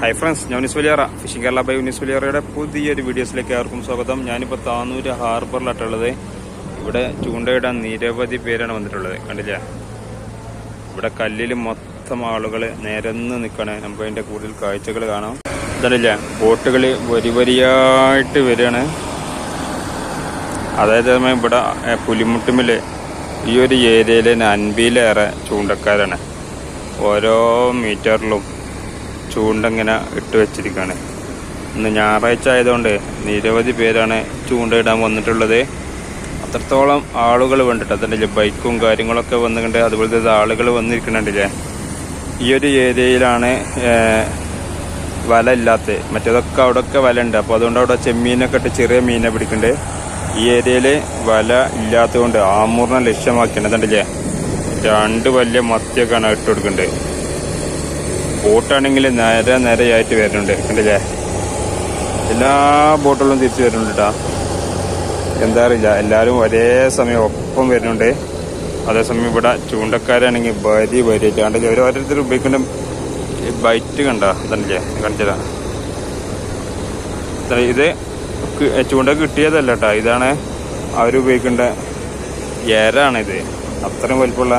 Hi friends ഞാൻ Younis Valiyara fishing Kerala by Younis വലിയറയുടെ പുതിയൊരു വീഡിയോസിലേക്ക് ആർക്കും സ്വാഗതം. ഞാനിപ്പോൾ താന്നൂര് ഹാർബറിലാട്ടുള്ളത് ഇവിടെ ചൂണ്ടയിടാൻ നിരവധി പേരാണ് വന്നിട്ടുള്ളത്. കണ്ടില്ല? ഇവിടെ കല്ലിൽ മൊത്തം ആളുകൾ നിരന്ന് നിൽക്കണേ നമുക്ക് അതിന്റെ കൂടുതൽ കാഴ്ചകൾ കാണാം. ഇതല്ല ബോട്ടുകൾ വരി വരിയായിട്ട് വരികയാണ്. അതായത് ഇവിടെ ഏ, പുലിമുട്ടുമിൽ ഈ ഒരു ഏരിയയിൽ അൻപിയിലേറെ ചൂണ്ടക്കാരാണ്. ഓരോ മീറ്ററിലും ചൂണ്ടങ്ങനെ ഇട്ട് വെച്ചിരിക്കുകയാണ് ഇന്ന് ഞായറാഴ്ച ആയതുകൊണ്ട് നിരവധി പേരാണ് ചൂണ്ടയിടാൻ വന്നിട്ടുള്ളത്. അത്രത്തോളം ആളുകൾ വേണ്ടിട്ട് അതിന്റെ ബൈക്കും കാര്യങ്ങളൊക്കെ വന്നിട്ടുണ്ട്. അതുപോലത്തെ ആളുകൾ വന്നിരിക്കുന്നുണ്ടല്ലേ. ഈ ഒരു ഏരിയയിലാണ് വല ഇല്ലാത്ത. മറ്റേതൊക്കെ അവിടെയൊക്കെ വല ഉണ്ട് അപ്പോൾ അതുകൊണ്ട് അവിടെ ചെമ്മീനൊക്കെ ഇട്ട് ചെറിയ മീനെ പിടിക്കുന്നുണ്ട്. ഈ ഏരിയയിൽ വല ഇല്ലാത്തതുകൊണ്ട് ആമൂറിനെ ലക്ഷ്യമാക്കിയാണ്. അതുണ്ടല്ലേ രണ്ട് വലിയ മത്തിയൊക്കെയാണ് ഇട്ട് കൊടുക്കുന്നുണ്ട്. ബോട്ടാണെങ്കിൽ നേരെ നേരെയായിട്ട് വരുന്നുണ്ട്. കണ്ടില്ലേ? എല്ലാ ബോട്ടുകളും തിരിച്ചു വരുന്നുണ്ട് കേട്ടാ എന്താ അറിയില്ല. എല്ലാവരും ഒരേ സമയം ഒപ്പം വരുന്നുണ്ട്. അതേസമയം ഇവിടെ ചൂണ്ടക്കാരാണെങ്കിൽ വരി വരിയായിട്ട് കണ്ടില്ലേ? ഒരു ഓരോരുത്തർ ഉപയോഗിക്കുന്ന ബൈറ്റ് കണ്ട? അതല്ലേ കണ്ടില്ല. ഇത് ചൂണ്ട കിട്ടിയതല്ല കേട്ടോ ഇതാണ് അവരുപയോഗിക്കേണ്ട എരാണിത് അത്രയും വലിപ്പമുള്ള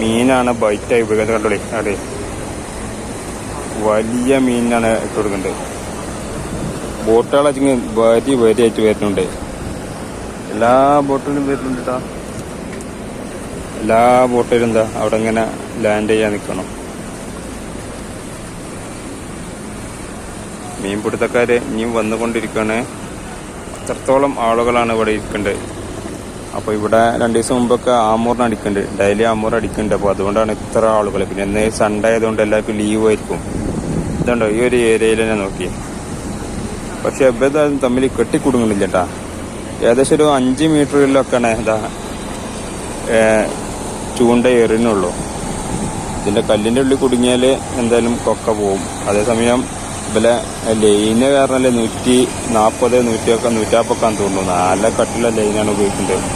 മീനാണ് ബൈറ്റായി ഉപയോഗിക്കുന്നത്. കണ്ടോളി? അവിടെ വലിയ മീനാണ് ഇട്ട് കൊടുക്കുന്നത് ബോട്ടുകളൊക്കെ വരി വരിയായിട്ട് വരുന്നുണ്ട്. എല്ലാ ബോട്ടിലും വരുന്നുണ്ട് കേട്ടോ എല്ലാ ബോട്ടിലും എന്താ അവിടെ ഇങ്ങനെ ലാൻഡ് ചെയ്യാൻ നിൽക്കണം മീൻപിടുത്തക്കാര് ഇനിയും വന്നുകൊണ്ടിരിക്കുകയാണ് അത്രത്തോളം ആളുകളാണ് ഇവിടെ ഇരിക്കേണ്ടത് അപ്പോൾ ഇവിടെ രണ്ട് ദിവസം മുമ്പൊക്കെ ആമൂറിന് അടിക്കുന്നുണ്ട് ഡെയിലി ആമൂർ അടിക്കുന്നുണ്ട് അപ്പോൾ അതുകൊണ്ടാണ് ഇത്ര ആളുകൾ പിന്നെ ഇന്ന് സൺഡേ ആയതുകൊണ്ട് എല്ലാവർക്കും ലീവ് ആയിരിക്കും. ഇതുണ്ടോ ഈ ഒരു ഏരിയയിൽ തന്നെ നോക്കി. പക്ഷെ ഇവരും തമ്മിൽ കെട്ടിക്കുടുങ്ങുന്നില്ല കേട്ടാ ഏകദേശം ഒരു അഞ്ച് മീറ്ററിലൊക്കെയാണ് ഏ, ചൂണ്ട എറിയുന്നുള്ളൂ ഇതിന്റെ കല്ലിന്റെ ഉള്ളിൽ കുടുങ്ങിയാൽ എന്തായാലും കൊക്ക പോവും. അതേസമയം ഇവലെ ലൈന് കാരണല്ലേ നൂറ്റി നാൽപ്പത് നൂറ്റിയൊക്കെ നൂറ്റാപ്പൊക്കെ തോന്നുന്നു. നല്ല കട്ടിലെ ലൈനാണ് ഉപയോഗിക്കുന്നത്.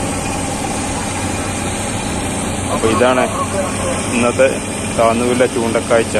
അപ്പോൾ ഇതാണ് ഇന്നത്തെ താന്നൂരിലെ ചൂണ്ടക്കാഴ്ച.